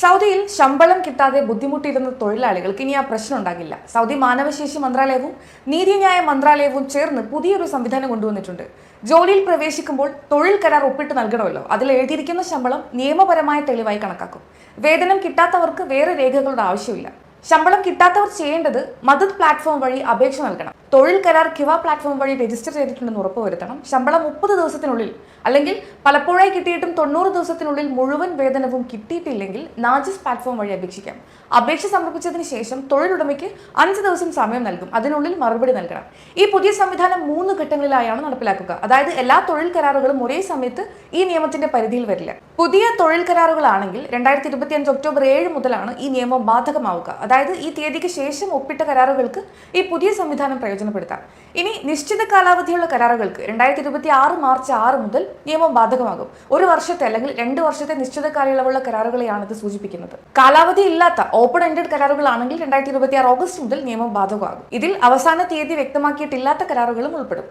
സൗദിയിൽ ശമ്പളം കിട്ടാതെ ബുദ്ധിമുട്ടിയിരുന്ന തൊഴിലാളികൾക്ക് ഇനി ആ പ്രശ്നം ഉണ്ടാകില്ല. സൗദി മാനവശേഷി മന്ത്രാലയവും നീതിന്യായ മന്ത്രാലയവും ചേർന്ന് പുതിയൊരു സംവിധാനം കൊണ്ടുവന്നിട്ടുണ്ട്. ജോലിയിൽ പ്രവേശിക്കുമ്പോൾ തൊഴിൽ കരാർ ഒപ്പിട്ട് നൽകണമല്ലോ. അതിൽ എഴുതിയിരിക്കുന്ന ശമ്പളം നിയമപരമായ തെളിവായി കണക്കാക്കും. വേതനം കിട്ടാത്തവർക്ക് വേറെ രേഖകളുടെ ആവശ്യമില്ല. ശമ്പളം കിട്ടാത്തവർ ചെയ്യേണ്ടത് മദത് പ്ലാറ്റ്ഫോം വഴി അപേക്ഷ നൽകണം. തൊഴിൽ കരാർ കിവ പ്ലാറ്റ്ഫോം വഴി രജിസ്റ്റർ ചെയ്തിട്ടുണ്ടെന്ന് ഉറപ്പുവരുത്തണം ശമ്പളം മുപ്പത് ദിവസത്തിനുള്ളിൽ അല്ലെങ്കിൽ പലപ്പോഴായി കിട്ടിയിട്ടും തൊണ്ണൂറ് ദിവസത്തിനുള്ളിൽ മുഴുവൻ വേതനവും കിട്ടിയിട്ടില്ലെങ്കിൽ നാജിസ് പ്ലാറ്റ്ഫോം വഴി അപേക്ഷിക്കാം. അപേക്ഷ സമർപ്പിച്ചതിന് ശേഷം തൊഴിലുടമയ്ക്ക് അഞ്ച് ദിവസം സമയം നൽകും. അതിനുള്ളിൽ മറുപടി നൽകണം. ഈ പുതിയ സംവിധാനം മൂന്ന് ഘട്ടങ്ങളിലായാണ് നടപ്പിലാക്കുക. അതായത് എല്ലാ തൊഴിൽ കരാറുകളും ഒരേ സമയത്ത് ഈ നിയമത്തിന്റെ പരിധിയിൽ വരില്ല. പുതിയ തൊഴിൽ കരാറുകളാണെങ്കിൽ രണ്ടായിരത്തി ഇരുപത്തി അഞ്ച് ഒക്ടോബർ ഏഴ് മുതലാണ് ഈ നിയമം ബാധകമാവുക. അതായത് ഈ തീയതിക്ക് ശേഷം ഒപ്പിട്ട കരാറുകൾക്ക് ഈ പുതിയ സംവിധാനം പ്രയോജനപ്പെടുത്താം. ഇനി നിശ്ചിത കാലാവധിയുള്ള കരാറുകൾക്ക് രണ്ടായിരത്തി ഇരുപത്തി ആറ് മാർച്ച് ആറ് മുതൽ നിയമം ബാധകമാകും. ഒരു വർഷത്തെ അല്ലെങ്കിൽ രണ്ട് വർഷത്തെ നിശ്ചിത കാലയളവുള്ള കരാറുകളെയാണ് ഇത് സൂചിപ്പിക്കുന്നത്. കാലാവധി ഇല്ലാത്ത ഓപ്പൺ എൻഡഡ് കരാറുകളാണെങ്കിൽ രണ്ടായിരത്തി ഇരുപത്തി ആറ് ഓഗസ്റ്റ് മുതൽ നിയമം ബാധകമാകും. ഇതിൽ അവസാന തീയതി വ്യക്തമാക്കിയിട്ടില്ലാത്ത കരാറുകളും ഉൾപ്പെടും.